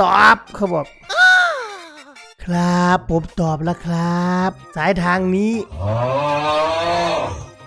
ตอบเขาบอก ครับผมตอบแล้วครับ สายทางนี้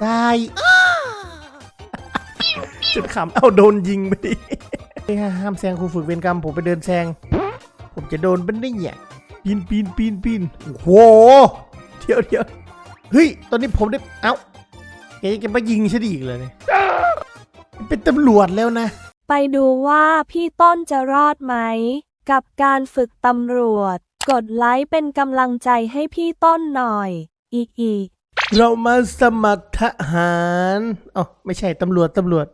ได้จุดขำเอาโดนยิงไปดิเฮ้ยห้ามแซงครูฝึกเวรกรรมผมไปเดินแซง ผมจะโดนเป็นได้เนี่ยปีนปีนปีนปีนโอ้โหเดี๋ยวเดี๋ยวเฮ้ย ตอนนี้ผมได้ เอ้าแกจะมายิงฉันอีกเลยเนี่ยเป็นตำรวจแล้วนะ ไปดูว่าพี่ต้นจะรอดไหม กับการฝึกตำรวจ กดไลค์เป็นกำลังใจให้พี่ต้นหน่อย อีกอีก เรามาสมัครทหารอ๋อไม่ใช่ตำรวจตำรวจ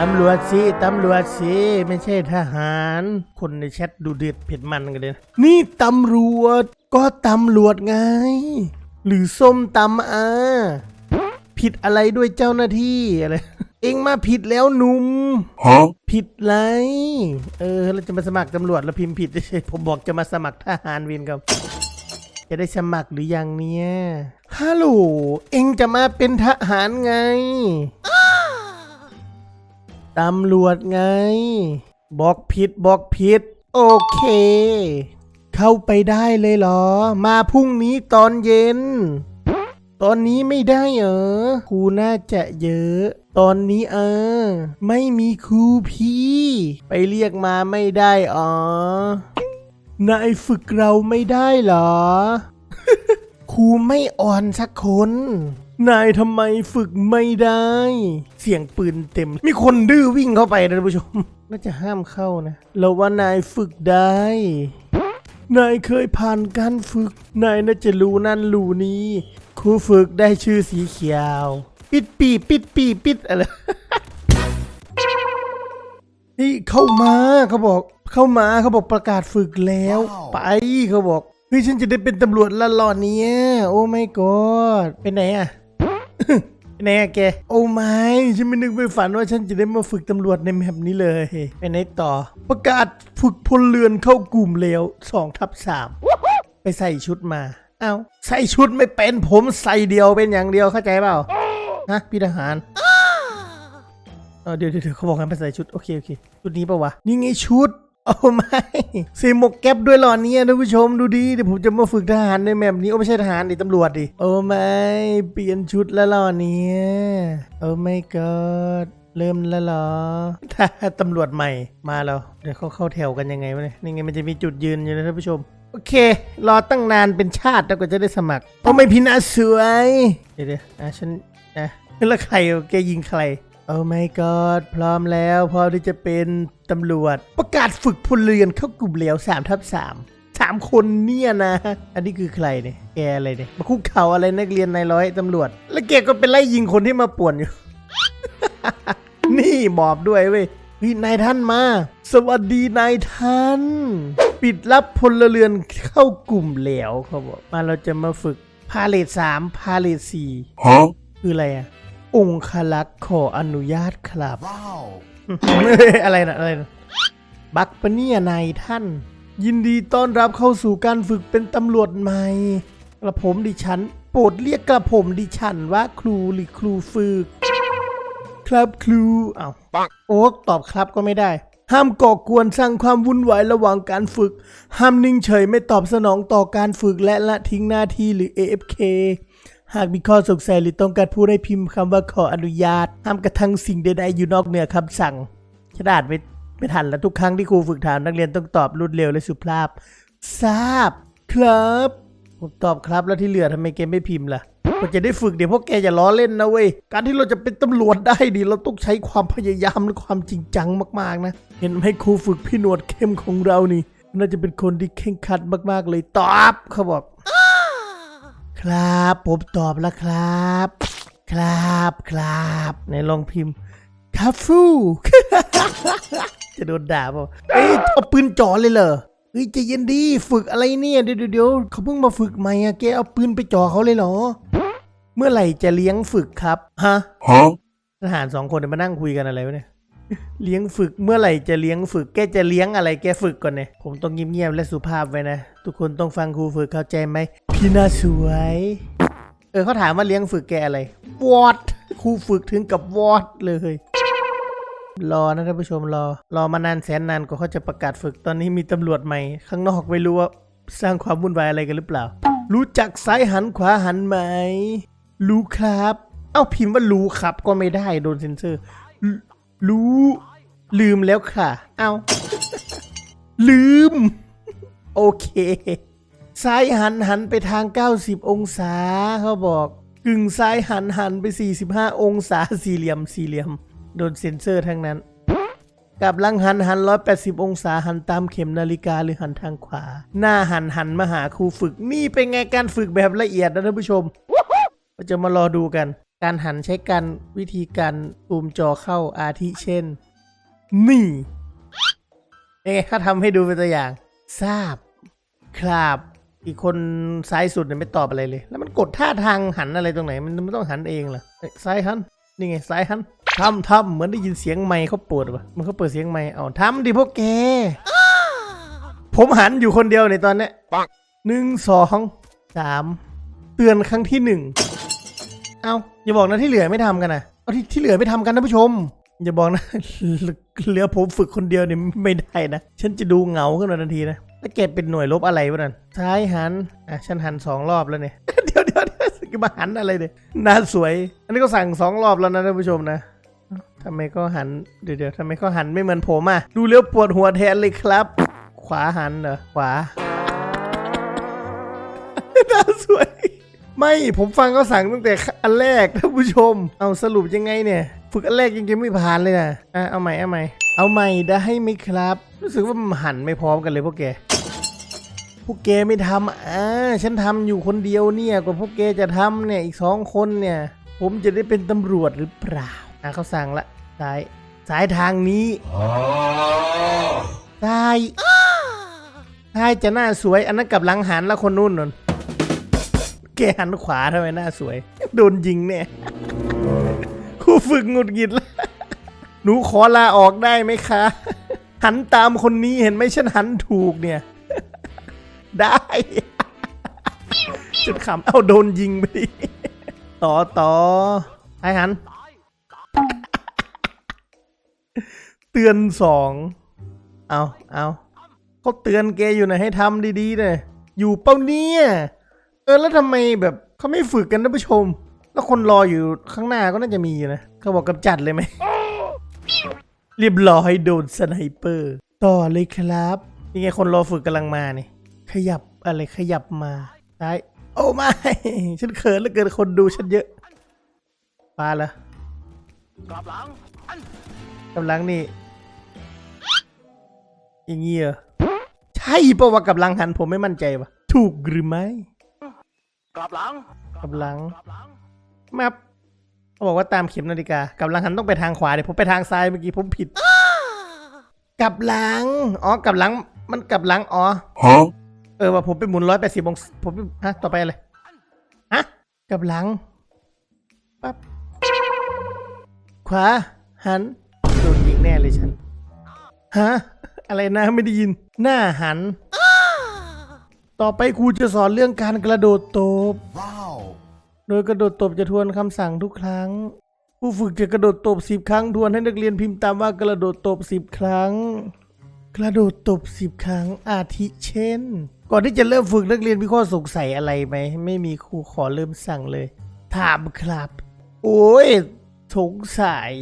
ตำรวจสิ ตำรวจสิ ไม่ใช่ทหาร คนในแชทดูเดือดเผ็ดมันกันเลยนะนี่ตำรวจ ก็ตำรวจไง หรือส้มตำอาผิดอะไรด้วยเจ้าหน้าที่อะไร เองมาผิดแล้วหนุ่ม Huh? ผิดไร เออ เราจะมาสมัครตำรวจแล้วพิมพ์ผิดเฉยๆผมบอกจะมาสมัครทหารเวรครับ จะได้สมัครหรือยังเนี่ยฮัลโหลเอ็งจะมาเป็นทหารไงตำรวจไง บอกผิดบอกผิด โอเค เข้าไปได้เลยเหรอ มาพรุ่งนี้ตอนเย็น ตอนนี้ไม่ได้เหรอครูน่าจะเยอะ ตอนนี้เออ ไม่มีครูพี่ ไปเรียกมาไม่ได้อ๋อนายฝึกเราไม่ได้เหรอ ครูไม่อ่อนสักคน นายทำไมฝึกไม่ได้ เสียงปืนเต็ม มีคนดื้อวิ่งเข้าไปนะท่านผู้ชม น่าจะห้ามเข้านะ เราว่านายฝึกได้นายเคยผ่านการฝึก นายน่าจะรู้นั่นรู้นี้ ครูฝึกได้ชื่อสีเขียว ปิดปีปิดปีปิดอะไร นี่เข้ามาเขาบอกเข้ามาเขาบอกประกาศฝึกแล้ว ไปเขาบอกเฮ้ยฉันจะได้เป็นตำรวจละหลอดเนี้ยโอ้ไม่กอดเป็นไหนอะไปไหนอะแกโอ้ไม่ฉันไม่นึกไม่ฝันว่าฉันจะได้มาฝึกตำรวจในแมปนี้เลยไปไหนต่อ ประกาศฝึกพลเรือนเข้ากลุ่มแล้วสองทับสามไปใส่ชุดมา เอ้าใส่ชุดไม่เป็นผมใส่เดียวเป็นอย่างเดียวเข้าใจเปล่าฮะพี่ทหารเออเดี๋ยวเดี๋ยวเดี๋ยวเขาบอกให้ไปใส่ชุดโอเคโอเคชุดนี้ปะวะนี่ไงชุดโอ้ไม่ใส่หมวกแก๊ปด้วยเหรอเนี่ยท่านผู้ชมดูดีเดี๋ยวผมจะมาฝึกทหารในแมปนี้โอ้ไม่ใช่ทหารดิตำรวจดิโอ้ไม่เปลี่ยนชุดแล้วเหรอเนี่ยโอ้ไม่กอดเริ่มแล้วเหรอถ้าตำรวจใหม่มาแล้วเดี๋ยวเขาเข้าแถวกันยังไงวะเนี่ยนี่ไงมันจะมีจุดยืนอยู่นะท่านผู้ชม โอเค รอตั้งนานเป็นชาติแล้วก็จะได้สมัครโอ้ไม่พินาศสวย เดี๋ยวเดี๋ยวอะฉันนะแล้วใครวะแกยิงใคร โอ้ my god พร้อมแล้วพร้อมที่จะเป็นตำรวจ ประกาศฝึกพลเรือนเข้ากลุ่มเหลว3ทับ3สามคนเนี่ยนะ อันนี้คือใครเนี่ย แกอะไรเนี่ยมาคุกเข่าอะไรนักเรียนนายร้อยตำรวจ แล้วแกก็เป็นไล่ยิงคนที่มาป่วนอยู่ นี่หมอบด้วยเว้ยเฮ้ยนายท่านมา สวัสดีนายท่าน ปิดรับพลเรือนเข้ากลุ่มเหลวเขาบอกมาเราจะมาฝึกพาเลทสามพาเลทสี่ Huh? คืออะไรอะ องคลักษ์ขออนุญาตครับ Wow. อะไรนะอะไรนะบักปะเนี่ยนายท่าน ยินดีต้อนรับเข้าสู่การฝึกเป็นตำรวจใหม่กระผมดิฉัน โปรดเรียกกระผมดิฉันว่าครูหรือครูฝึก ครับครูอ้าวโอ๊กตอบครับก็ไม่ได้ ห้ามก่อกวนสร้างความวุ่นวายระหว่างการฝึก ห้ามนิ่งเฉยไม่ตอบสนองต่อการฝึกและละทิ้งหน้าที่หรือ AFK หากมีข้อสงสัยหรือต้องการพูดให้พิมพ์คำว่าขออนุญาต ห้ามกระทั่งสิ่งใดๆอยู่นอกเหนือคำสั่งฉลาดไม่ไม่ทันแล้วทุกครั้งที่ครูฝึกถามนักเรียนต้องตอบรวดเร็วและสุภาพ ทราบ ครับผมตอบครับแล้วที่เหลือทำไมแกมไม่พิมพ์ล่ะ ก็จะได้ฝึกเดี๋ยวพวกแกอย่าล้อเล่นนะเว้ย การที่เราจะเป็นตำรวจได้ดีเราต้องใช้ความพยายามและความจริงจังมากๆนะ เห็นไหมครูฝึกพี่หนวดเข้มของเรานี่ น่าจะเป็นคนที่เข่งขัดมากๆเลยตอบเขาบอก ครับผมตอบแล้วครับ ครับครับในลองพิมพ์คาฟูจะโดนด่าเปล่าเอ้ยเอาปืนจ่อเลยเหรอเฮ้ยใจเย็นดีฝึกอะไรเนี่ย เดี๋ยวเดี๋ยวเขาเพิ่งมาฝึกใหม่อะแกเอาปืนไปจ่อเขาเลยเหรอ เมื่อไหร่จะเลี้ยงฝึกครับ ฮะ Huh? ทหารสองคนเนี่ยมานั่งคุยกันอะไรวะเนี่ย เลี้ยงฝึกเมื่อไหร่จะเลี้ยงฝึก แกจะเลี้ยงอะไรแกฝึกก่อนเนี่ย ผมต้องเงียบๆและสุภาพไว้นะ ทุกคนต้องฟังครูฝึกเข้าใจไหม พี่น่าสวย เออเขาถามว่าเลี้ยงฝึกแกอะไร วอดครูฝึกถึงกับวอดเลย รอนะท่านผู้ชมรอ รอมานานแสนนานกว่าเขาจะประกาศฝึก ตอนนี้มีตำรวจใหม่ ข้างนอกไม่รู้ว่าสร้างความวุ่นวายอะไรกันหรือเปล่า รู้จักซ้ายหันขวาหันไหม รู้ครับ เอ้าพิมพ์ว่ารู้ครับ ก็ไม่ได้โดนเซ็นเซอร์ รู้ลืมแล้วค่ะ เอ้า ลืม โอเค ซ้ายหันหันไปทาง 90 องศาเขาบอกกึ่งซ้ายหันหันไป 45 องศาสี่เหลี่ยมสี่เหลี่ยม โดนเซ็นเซอร์ทั้งนั้นกับลังหันหัน 180 องศาหันตามเข็มนาฬิกาหรือหันทางขวา หน้าหันหันมาหาครูฝึก นี่เป็นไงการฝึกแบบละเอียดนะท่านผู้ชม เราจะมารอดูกัน การหันใช้การวิธีการซูมจอเข้าอาทิเช่น นี่ยังไงเขาทำให้ดูเป็นตัวอย่าง ทราบ ครับอีกคนซ้ายสุดเนี่ยไม่ตอบอะไรเลย แล้วมันกดท่าทางหันอะไรตรงไหน มันมันต้องหันเองเหรอเอ้ยซ้ายหัน นี่ไงซ้ายหันทำทำเหมือนได้ยินเสียงไมค์เขาเปิดวะมันเขาเปิดเสียงไมค์เอาทำดิพวกแก ผมหันอยู่คนเดียวในตอนเนี้ยหนึ่งสองสามเตือนครั้งที่หนึ่ง เอาอย่าบอกนะที่เหลือไม่ทำกันนะเอาที่ที่เหลือไม่ทำกันนะผู้ชม อย่าบอกนะเหลือผมฝึกคนเดียวเนี่ยไม่ได้นะ ฉันจะดูเหงาขึ้นมาทันทีนะแล้วแกเป็นหน่วยลบอะไรวะนั่นซ้ายหันอะฉันหันสองรอบแล้วเนี่ยเดี๋ยวเดี๋ยวเดี๋ยวมาหันอะไรเนี่ยน่าสวย อันนี้ก็สั่งสองรอบแล้วนะท่านผู้ชมนะเอ้าทำไมก็หันเดี๋ยวเดี๋ยวทำไมก็หันไม่เหมือนผมอะดูแล้วปวดหัวแทนเลยครับ ขวาหันเหรอขวาน่าสวย ไม่ผมฟังเขาสั่งตั้งแต่อันแรกท่านผู้ชม เอาสรุปยังไงเนี่ย ฝึกอันแรกยังจะไม่ผ่านเลยนะอะเอาใหม่เอาใหม่เอาใหม่ได้ไหมครับ รู้สึกว่ามันหันไม่พร้อมกันเลยพวกแกพวกแกไม่ทำอ่าฉันทำอยู่คนเดียวเนี่ยกว่าพวกแกจะทำเนี่ยอีกสองคนเนี่ย ผมจะได้เป็นตำรวจหรือเปล่าอะเขาสั่งละซ้ายซ้ายทางนี้ซ้ายซ้ายจะหน้าสวยอันนั้นกลับหลังหันแล้วคนนู้นนน แกหันขวาทำไมหน้าสวย โดนยิงเนี่ยครูฝึกหงุดหงิดแล้วหนูขอลาออกได้ไหมคะ หันตามคนนี้เห็นไหมฉันหันถูกเนี่ย ได้จุดขำเอาโดนยิงไปดิต่อต่อไอ้หัน เตือนสอง เอาเอาเขาเตือนแกอยู่นะให้ทำดีๆเลยอยู่เป้าเนี่ย เออแล้วทำไมแบบเขาไม่ฝึกกันท่านผู้ชม แล้วคนรออยู่ข้างหน้าก็น่าจะมีอยู่นะเขาบอกกำจัดเลยไหมเรียบร้อยโดนสไนเปอร์ ต่อเลยครับยังไงคนรอฝึกกำลังมาเนี่ยขยับอะไรขยับมาซ้ายโอ้ไม่ฉันเขินเหลือเกินคนดูฉันเยอะปาละกลับหลังอันกำลังนี่อย่างงี้เหรอใช่ปะวะกับลังหันผมไม่มั่นใจวะถูกหรือไม่ กลับหลังกับลัง กลับหลังแมปเขาบอกว่าตามเข็มนาฬิกากลับหลังหันต้องไปทางขวาเดี๋ยวผมไปทางซ้ายเมื่อกี้ผมผิดกลับหลัง อ๋อกลับหลัง มันกลับหลัง อ๋อ Huh? เออว่าผมไปหมุนร้อยแปดสิบองศาผมไปฮะต่อไปอะไรฮะกลับหลังปั๊บขวาหันโดนยิงแน่เลยฉันฮะอะไรนะไม่ได้ยิน หน้าหัน ต่อไปครูจะสอนเรื่องการกระโดดตบ Wow. โดยกระโดดตบจะทวนคำสั่งทุกครั้ง ผู้ฝึกจะกระโดดตบสิบครั้งทวนให้นักเรียนพิมพ์ตามว่ากระโดดตบสิบครั้ง กระโดดตบสิบครั้งอาทิเช่น ก่อนที่จะเริ่มฝึกนักเรียนมีข้อสงสัยอะไรไหม ไม่มีครูขอเริ่มสั่งเลย ถามครับ โอ้ยสงสัย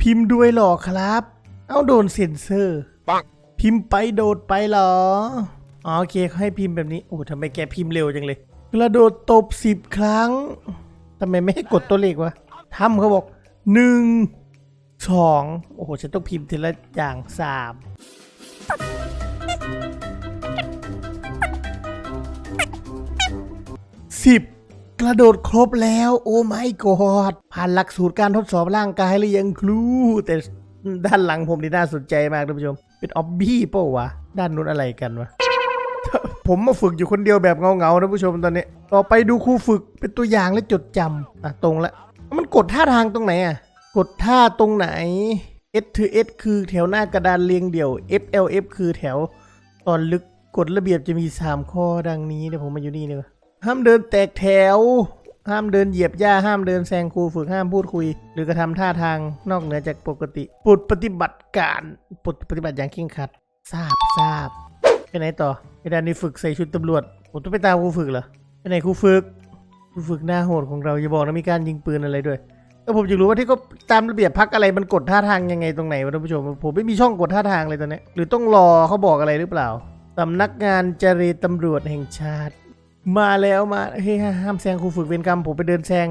พิมพ์ด้วยเหรอครับ เอาโดนเซ็นเซอร์ ปังพิมพ์ไปโดดไปเหรอ อ๋อโอเคเขาให้พิมพ์แบบนี้โอ้ทำไมแกพิมพ์เร็วจังเลย กระโดดตบสิบครั้งทำไมไม่ให้กดตัวเลขวะทำเขาบอกหนึ่งสองโอ้โหฉันต้องพิมพ์ทีละอย่างสามสิบกระโดดครบแล้ว โอ้ไม่กอดผ่านหลักสูตรการทดสอบร่างกายหรือยังครูแต่ด้านหลังผมนี่น่าสนใจมากท่านผู้ชม เป็นออบบี้เปล่าวะ ด้านนู้นอะไรกันวะ ผมมาฝึกอยู่คนเดียวแบบเงาๆนะผู้ชมตอนนี้ ต่อไปดูครูฝึกเป็นตัวอย่างและจดจำอะตรงละมันกดท่าทางตรงไหนอะ กดท่าตรงไหน S คือ S คือแถวหน้ากระดานเรียงเดี่ยว F L F คือแถวตอนลึกกฎระเบียบจะมี 3 ข้อดังนี้เดี๋ยวผมมาอยู่นี่เนีกว่ยห้ามเดินแตกแถว ห้ามเดินเหยียบหญ้าห้ามเดินแซงครูฝึกห้ามพูดคุย หรือกระทำท่าทางนอกเหนือจากปกติปุดปฏิบัติการปุดปฏิบัติอย่างเคร่งครัดทราบทราบ ไปไหนต่อไอ้ด้านนี้ฝึกใส่ชุดตำรวจผมต้องไปตามครูฝึกเหรอไปไหนครูฝึกครูฝึกหน้าโหดของเราอย่าบอกนะมีการยิงปืนอะไรด้วยเออผมอยากรู้ว่าที่เขาตามระเบียบพักอะไรมันกดท่าทางยังไงตรงไหนวะท่านผู้ชมผมไม่มีช่องกดท่าทางเลยตอนนี้หรือต้องรอเขาบอกอะไรหรือเปล่าสำนักงานจรตำรวจแห่งชาติ มาแล้วมาเฮ้ยห้ามแซงครูฝึกเวรกรรมผมไปเดินแซง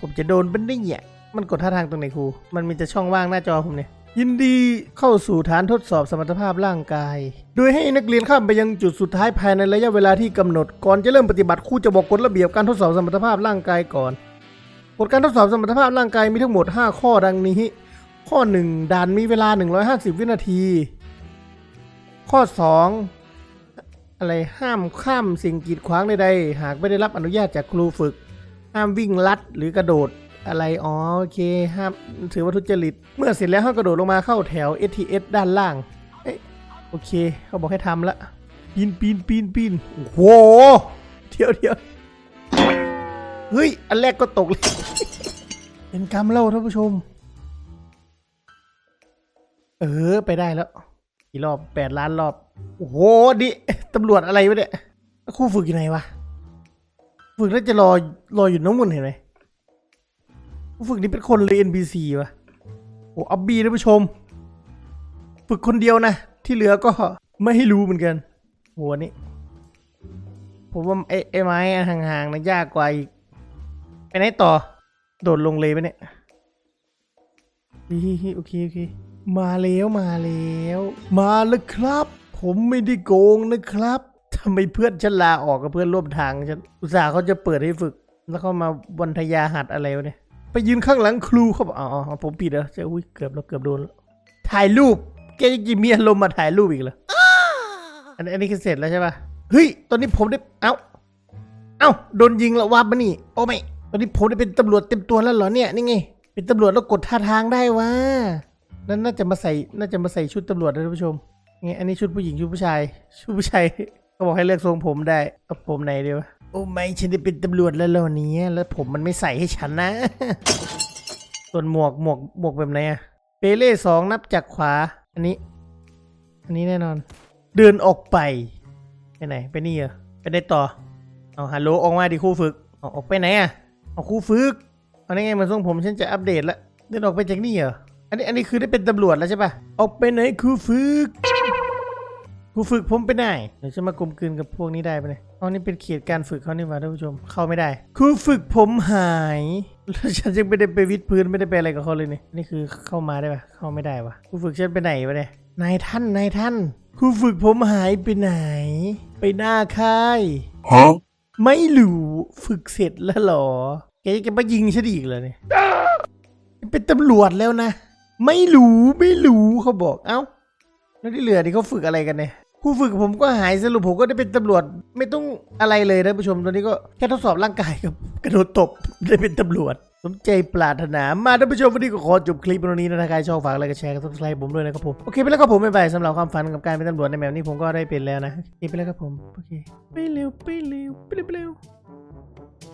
ผมจะโดนเป็นได้เนี่ยมันกดท่าทางตรงไหนครูมันมีแต่ช่องว่างหน้าจอผมเนี่ย ยินดีเข้าสู่ฐานทดสอบสมรรถภาพร่างกาย โดยให้นักเรียนข้ามไปยังจุดสุดท้ายภายในระยะเวลาที่กำหนด ก่อนจะเริ่มปฏิบัติครูจะบอกกฎระเบียบการทดสอบสมรรถภาพร่างกายก่อนกฎการทดสอบสมรรถภาพร่างกายมีทั้งหมด 5 ข้อดังนี้ ข้อ 1 ด่านมีเวลา 150 วินาที ข้อ 2 อะไรห้ามข้ามสิ่งกีดขวางใดๆ หากไม่ได้รับอนุญาตจากครูฝึก ห้ามวิ่งลัดหรือกระโดด อะไร อ๋อ โอเค ห้าม ถือว่าทุจริต เมื่อเสร็จแล้วห้ามกระโดดลงมาเข้าแถว STS ด้านล่าง เอ้ยโอเค เขาบอกให้ทำละ ปีนปีนปีนปีนโอ้โห เดี๋ยวเดี๋ยวเฮ้ย อันแรกก็ตกเลย เป็นกรรมเล่าท่านผู้ชม เออ ไปได้แล้ว กี่รอบแปดล้านรอบ โอ้โห ดิ ตำรวจอะไรวะเนี่ยครูฝึกอยู่ไหนวะ ฝึกน่าจะรอ รออยู่น้องมุนเห็นไหม ฝึกนี่เป็นคนเลย NPC วะโอ้อับบี้ท่านผู้ชม ฝึกคนเดียวนะ ที่เหลือก็ไม่ให้รู้เหมือนกันโหนี้ผมว่าไอ้ไอ้ไม้ห่างๆนะยากกว่าอีก ไปไหนต่อ โดดลงเลยไหมเนี่ยฮิฮิฮิโอเคโอเค มาแล้วมาแล้ว มาแล้วครับ ผมไม่ได้โกงนะครับทำไมเพื่อนฉันลาออกกับเพื่อนร่วมทางฉันอุตส่าห์เขาจะเปิดให้ฝึก แล้วเขามาวันทยาหัดอะไรวะเนี่ย ไปยืนข้างหลังครูเขาบอกอ๋ออ๋อผมผิดเหรอจะอุ้ยเกือบแล้วเกือบโดนแล้วถ่ายรูปแกยังจะมีอารมณ์มาถ่ายรูปอีกเหรออันอันนี้คือเสร็จแล้วใช่ปะเฮ้ยตอนนี้ผมได้เอ้าเอ้าโดนยิงแล้ววับมานี่ โอ้ไม่ตอนนี้ผมได้เป็นตำรวจเต็มตัวแล้วเหรอเนี่ยนี่ไง เป็นตำรวจแล้วกดท่าทางได้วะนั่นน่าจะมาใส่น่าจะมาใส่ชุดตำรวจนะท่านผู้ชมไงอันนี้ชุดผู้หญิงชุดผู้ชาย ชุดผู้ชายเขาบอกให้เลือกทรงผมได้เอาผมไหนดีวะ โอ้ไม่ฉันได้เป็นตำรวจแล้วเหรอเนี่ยแล้วผมมันไม่ใส่ให้ฉันนะ ส่วนหมวกหมวกหมวกแบบไหนอะเปเล่สองนับจากขวา อันนี้ อันนี้แน่นอน เดินออกไปไปไหน ไปนี่เหรอไปได้ต่อเอาฮัลโหลออกมาดิครูฝึกเอาออกไปไหนอะเอาครูฝึกเอาได้ไงมันส่งผมฉันจะอัปเดตแล้วเดินออกไปจากนี่เหรออันนี้อันนี้คือได้เป็นตำรวจแล้วใช่ปะออกไปไหนครูฝึก ครูฝึกผมไปไหนเดี๋ยวจะมากลมกลืนกับพวกนี้ได้ปะเนี่ยอ๋อนี่เป็นเขตการฝึกเขานี่หว่าท่านผู้ชม เข้าไม่ได้ครูฝึกผมหายแล้วฉันยังไม่ได้ไปวิดพื้นไม่ได้ไปอะไรกับเขาเลยนี่นี่คือเข้ามาได้ปะเข้าไม่ได้วะครูฝึกฉันไปไหนวะเนี่ยนายท่านนายท่านครูฝึกผมหายไปไหน ไปหน้าค่าย Huh? ไม่รู้ฝึกเสร็จแล้วเหรอแกจะมายิงฉันอีกเหรอเนี่ยเป็นตำรวจแล้วนะ ไม่รู้ไม่รู้เขาบอกเอ้าแล้วที่เหลือนี่เขาฝึกอะไรกันเนี่ย ครูฝึกผมก็หายสรุปผมก็ได้เป็นตำรวจไม่ต้องอะไรเลยนะผู้ชมตอนนี้ก็แค่ทดสอบร่างกายกับกระโดดตบได้เป็นตำรวจสมใจปรารถนามาท่านผู้ชมวันนี้ก็ขอจบคลิปตรงนี้นะถ้าใครชอบฝากอะไรก็แชร์กับซับสไครต์ผมด้วยนะครับผมโอเคไปแล้วครับผมไปไปสำหรับความฝันกับการเป็นตำรวจในแบบนี้ผมก็ได้เป็นแล้วนะโอเคไปแล้วครับผมโอเคไปเร็วไปเร็วไปเร็ว